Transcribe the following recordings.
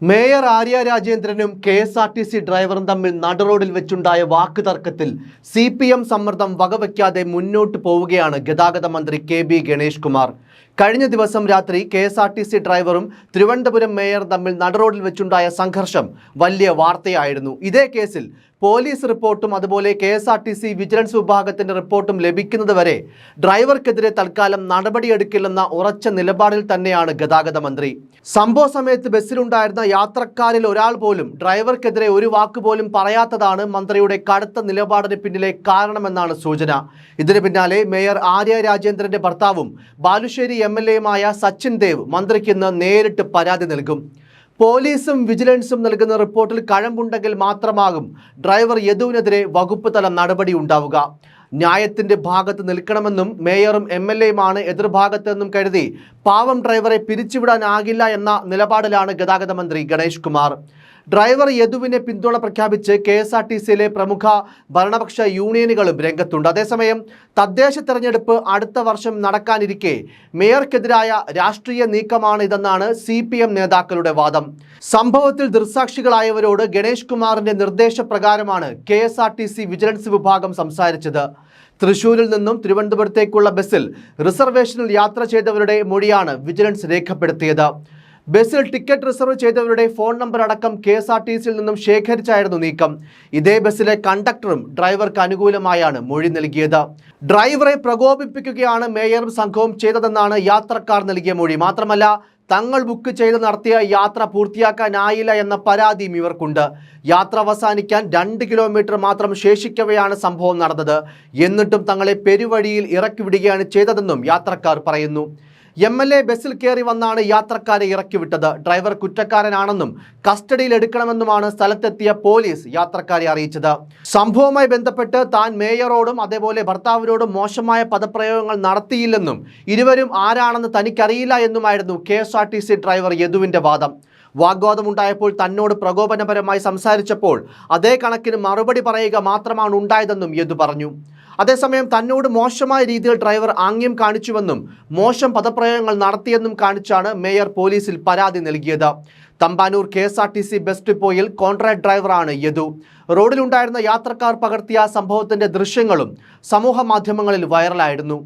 Mayor Arya രാജേന്ദ്രനും K S R T C ഡ്രൈവറും തമ്മിൽ നടുറോഡിൽ വെച്ചുണ്ടായ വാക്കുതർക്കത്തിൽ സി പി എം സമ്മർദ്ദം വകവയ്ക്കാതെ മുന്നോട്ട് പോവുകയാണ് ഗതാഗത മന്ത്രി കെ ബി ഗണേഷ് കുമാർ കഴിഞ്ഞ ദിവസം രാത്രി K S R T C ഡ്രൈവറും തിരുവനന്തപുരം മേയർ തമ്മിൽ നടുറോഡിൽ വെച്ചുണ്ടായ സംഘർഷം വലിയ വാർത്തയായിരുന്നു. ഇതേ കേസിൽ പോലീസ് റിപ്പോർട്ടും അതുപോലെ K S R T C vigilance വിഭാഗത്തിന്റെ റിപ്പോർട്ടും ലഭിക്കുന്നതുവരെ ഡ്രൈവർക്കെതിരെ തൽക്കാലം നടപടിയെടുക്കില്ലെന്ന ഉറച്ച നിലപാടിൽ തന്നെയാണ് ഗതാഗത മന്ത്രി. സംഭവ സമയത്ത് ബസ്സിലുണ്ടായിരുന്ന യാത്രക്കാരിൽ ഒരാൾ പോലും ഡ്രൈവർക്കെതിരെ ഒരു വാക്കുപോലും പറയാത്തതാണ് മന്ത്രിയുടെ കടുത്ത നിലപാടിന് പിന്നിലെ കാരണമെന്നാണ് സൂചന. ഇതിന് പിന്നാലെ മേയർ ആര്യ രാജേന്ദ്രന്റെ ഭർത്താവും ബാലുശ്ശേരി എം. എൽ എയുമായ സച്ചിൻ ദേവ് മന്ത്രിക്ക് ഇന്ന് നേരിട്ട് പരാതി നൽകും. പോലീസും വിജിലൻസും നൽകുന്ന റിപ്പോർട്ടിൽ കഴമ്പുണ്ടെങ്കിൽ മാത്രമാകും ഡ്രൈവർ യദുവിനെതിരെ വകുപ്പ് തല നടപടി ഉണ്ടാവുക. ന്യായത്തിന്റെ ഭാഗത്ത് നിൽക്കണമെന്നും മേയറും എം എൽ എയുമാണ് എതിർഭാഗത്തെന്നും കരുതി പാവം ഡ്രൈവറെ പിരിച്ചുവിടാനാകില്ല എന്ന നിലപാടിലാണ് ഗതാഗത മന്ത്രി ഗണേഷ് കുമാർ. ഡ്രൈവർ യദുവിനെ പിന്തുണ പ്രഖ്യാപിച്ച് കെ എസ് ആർ ടി സിയിലെ പ്രമുഖ ഭരണപക്ഷ യൂണിയനുകളും രംഗത്തുണ്ട്. അതേസമയം തദ്ദേശ തെരഞ്ഞെടുപ്പ് അടുത്ത വർഷം നടക്കാനിരിക്കെ മേയർക്കെതിരായ രാഷ്ട്രീയ നീക്കമാണ് ഇതെന്നാണ് സി നേതാക്കളുടെ വാദം. സംഭവത്തിൽ ദൃസാക്ഷികളായവരോട് ഗണേഷ് കുമാറിന്റെ നിർദ്ദേശപ്രകാരമാണ് K S R T C vigilance വിഭാഗം സംസാരിച്ചത്. തൃശൂരിൽ നിന്നും തിരുവനന്തപുരത്തേക്കുള്ള ബസ്സിൽ റിസർവേഷനിൽ യാത്ര ചെയ്തവരുടെ മൊഴിയാണ് വിജിലൻസ് രേഖപ്പെടുത്തിയത്. ബസ്സിൽ ടിക്കറ്റ് റിസർവ് ചെയ്തവരുടെ ഫോൺ നമ്പർ അടക്കം കെ എസ് ആർ ടി സിയിൽ നിന്നും ശേഖരിച്ചായിരുന്നു നീക്കം. ഇതേ ബസ്സിലെ കണ്ടക്ടറും ഡ്രൈവർക്ക് അനുകൂലമായാണ് മൊഴി നൽകിയത്. ഡ്രൈവറെ പ്രകോപിപ്പിക്കുകയാണ് മേയറും സംഘവും ചെയ്തതെന്നാണ് യാത്രക്കാർ നൽകിയ മൊഴി. മാത്രമല്ല തങ്ങൾ ബുക്ക് ചെയ്ത് നടത്തിയ യാത്ര പൂർത്തിയാക്കാനായില്ല എന്ന പരാതിയും ഇവർക്കുണ്ട്. യാത്ര അവസാനിക്കാൻ രണ്ട് കിലോമീറ്റർ മാത്രം ശേഷിക്കവെയാണ് സംഭവം നടന്നത്. എന്നിട്ടും തങ്ങളെ പെരുവഴിയിൽ ഇറക്കി വിടുകയാണ് ചെയ്തതെന്നും യാത്രക്കാർ പറയുന്നു. എം എൽ എ ബസ്സിൽ കയറി വന്നാണ് യാത്രക്കാരെ ഇറക്കിവിട്ടത്. ഡ്രൈവർ കുറ്റക്കാരനാണെന്നും കസ്റ്റഡിയിൽ എടുക്കണമെന്നുമാണ് സ്ഥലത്തെത്തിയ പോലീസ് യാത്രക്കാരെ അറിയിച്ചത്. സംഭവവുമായി ബന്ധപ്പെട്ട് താൻ മേയറോടും അതേപോലെ ഭർത്താവിനോടും മോശമായ പദപ്രയോഗങ്ങൾ നടത്തിയില്ലെന്നും ഇരുവരും ആരാണെന്ന് തനിക്കറിയില്ല എന്നുമായിരുന്നു K S R T C driver യദുവിന്റെ വാദം. വാഗ്വാദമുണ്ടായപ്പോൾ തന്നോട് പ്രകോപനപരമായി സംസാരിച്ചപ്പോൾ അതേ കണക്കിന് മറുപടി പറയുക മാത്രമാണ് ഉണ്ടായതെന്നും യദു പറഞ്ഞു. അതേസമയം തന്നോട് മോശമായ രീതിയിൽ ഡ്രൈവർ ആംഗ്യം കാണിച്ചുവെന്നും മോശം പദപ്രയോഗങ്ങൾ നടത്തിയെന്നും കാണിച്ചാണ് മേയർ പോലീസിൽ പരാതി നൽകിയത്. Thampanoor K S R T C bus ഡിപ്പോയിൽ കോൺട്രാക്ട് ഡ്രൈവറാണ് യദു. റോഡിലുണ്ടായിരുന്ന യാത്രക്കാർ പകർത്തിയ സംഭവത്തിന്റെ ദൃശ്യങ്ങളും സമൂഹ മാധ്യമങ്ങളിൽ വൈറലായിരുന്നു.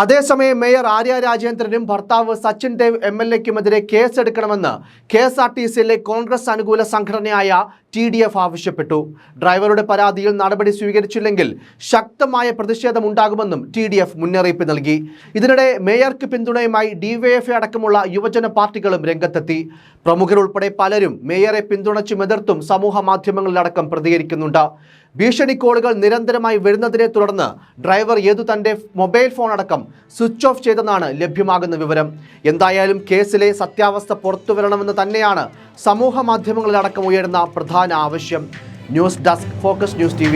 അതേസമയം മേയർ ആര്യ രാജേന്ദ്രനും ഭർത്താവ് സച്ചിൻ ദേവ് എം എൽ എക്കുമെതിരെ കേസെടുക്കണമെന്ന് കെ എസ് ആർ ടി സിയിലെ കോൺഗ്രസ് അനുകൂല സംഘടനയായ ടി ഡി എഫ് ആവശ്യപ്പെട്ടു. ഡ്രൈവറുടെ പരാതിയിൽ നടപടി സ്വീകരിച്ചില്ലെങ്കിൽ ശക്തമായ പ്രതിഷേധമുണ്ടാകുമെന്നും ടി ഡി എഫ് മുന്നറിയിപ്പ് നൽകി. ഇതിനിടെ മേയർക്ക് പിന്തുണയുമായി ഡിവൈഎഫ്ഐ അടക്കമുള്ള യുവജന പാർട്ടികളും രംഗത്തെത്തി. പ്രമുഖരുൾപ്പെടെ പലരും മേയറെ പിന്തുണച്ചും എതിർത്തും സമൂഹ മാധ്യമങ്ങളിലടക്കം പ്രതികരിക്കുന്നുണ്ട്. ഭീഷണി കോളുകൾ നിരന്തരമായി വരുന്നതിനെ തുടർന്ന് ഡ്രൈവർ ഏതു തന്റെ മൊബൈൽ ഫോൺ അടക്കം സ്വിച്ച് ഓഫ് ചെയ്തെന്നാണ് ലഭ്യമാകുന്ന വിവരം. എന്തായാലും കേസിലെ സത്യാവസ്ഥ പുറത്തുവരണമെന്ന് തന്നെയാണ് സമൂഹ മാധ്യമങ്ങളിലടക്കം ഉയരുന്ന പ്രധാന ആവശ്യം. News desk focus news T